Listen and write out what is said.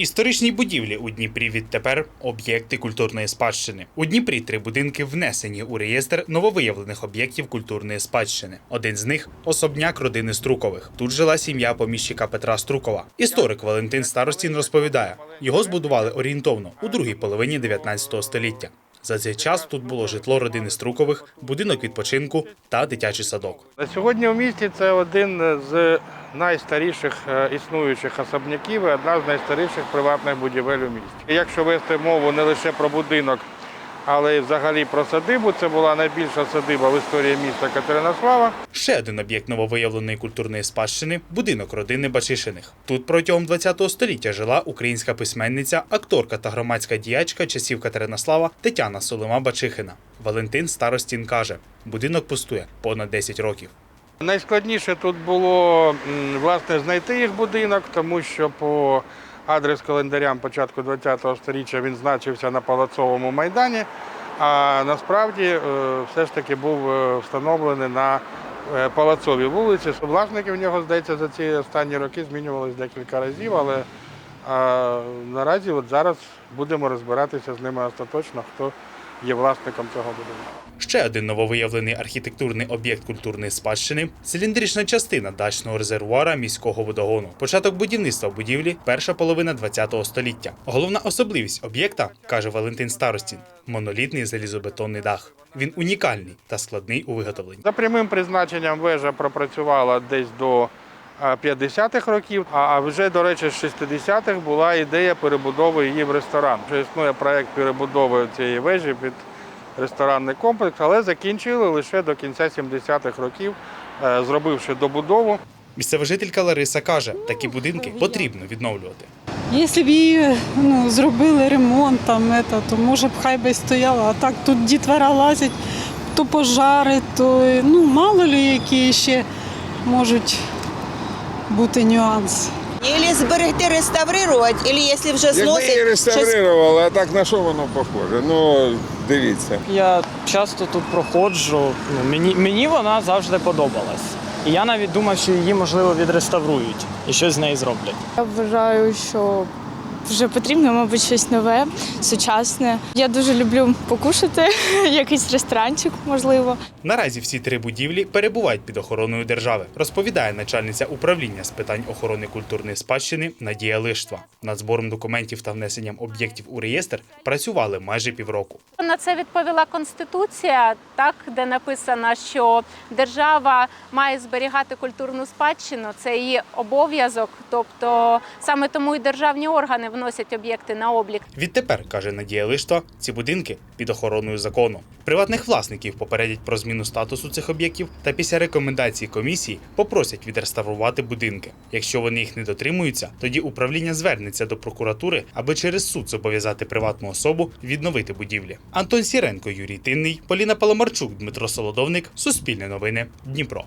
Історичні будівлі у Дніпрі відтепер об'єкти культурної спадщини. У Дніпрі три будинки внесені у реєстр нововиявлених об'єктів культурної спадщини. Один з них особняк родини Струкових. Тут жила сім'я поміщика Петра Струкова. Історик Валентин Старостін розповідає, його збудували орієнтовно у другій половині 19 століття. За цей час тут було житло родини Струкових, будинок відпочинку та дитячий садок. На сьогодні у місті це один з найстаріших е, існуючих особняків і одна з найстаріших приватних будівель у місті. Якщо вести мову не лише про будинок, але й взагалі про садибу, це була найбільша садиба в історії міста Катеринослава. Ще один об'єкт нововиявленої культурної спадщини будинок родини Бачишиних. Тут протягом ХХ століття жила українська письменниця, акторка та громадська діячка часів Катеринослава Тетяна Солома Бачихина. Валентин Старостін каже: будинок пустує понад 10 років. Найскладніше тут було власне знайти їх будинок, тому що по адрес календарям початку ХХ століття він значився на Палацовому майдані, а насправді е, все ж таки був е, встановлений на е, Палацовій вулиці. Власники в нього, здається, за ці останні роки змінювалися декілька разів, але наразі от зараз будемо розбиратися з ними остаточно, хто є власником цього будинку. Ще один нововиявлений архітектурний об'єкт культурної спадщини циліндрична частина дачного резервуара міського водогону. Початок будівництва будівлі перша половина ХХ століття. Головна особливість об'єкта каже Валентин Старостін монолітний залізобетонний дах. Він унікальний та складний у виготовленні. За прямим призначенням вежа пропрацювала десь до 50-х років, а- вже, до речі, з 60-х була ідея перебудови її в ресторан. Вже існує проект перебудови цієї вежі під ресторанний комплекс, але закінчили лише до кінця 70-х років, е, зробивши добудову. Місцева жителька Лариса каже, такі будинки потрібно відновлювати. Якщо б її ну, зробили ремонт, там, это, то може б хай би стояла. А так тут дітвора лазять, то пожари, то ну, мало ли які ще можуть бути нюанс. Ілі зберегти, реставрувати, або якщо вже Якби зносять, її щось реставрували, а так на що воно похоже? Ну, дивіться. Я часто тут проходжу. Ну, мені, мені вона завжди подобалась. І я навіть думав, що її можливо відреставрують і щось з нею зроблять. Я вважаю, що вже потрібно, мабуть, щось нове, сучасне. Я дуже люблю покушати, якийсь ресторанчик, можливо. Наразі всі три будівлі перебувають під охороною держави, розповідає начальниця управління з питань охорони культурної спадщини Надія Лиштва. Над збором документів та внесенням об'єктів у реєстр працювали майже півроку. На це відповіла конституція, так де написано, що держава має зберігати культурну спадщину. Це її обов'язок. Тобто саме тому і державні органи вносять об'єкти на облік. Відтепер, каже Надія Лиштва, ці будинки під охороною закону. Приватних власників попередять про зміну статусу цих об'єктів та після рекомендацій комісії попросять відреставрувати будинки. Якщо вони їх не дотримуються, тоді управління звернеться до прокуратури, аби через суд зобов'язати приватну особу відновити будівлі. Антон Сіренко, Юрій Тинний, Поліна Паламарчук, Дмитро Солодовник, Суспільне новини, Дніпро.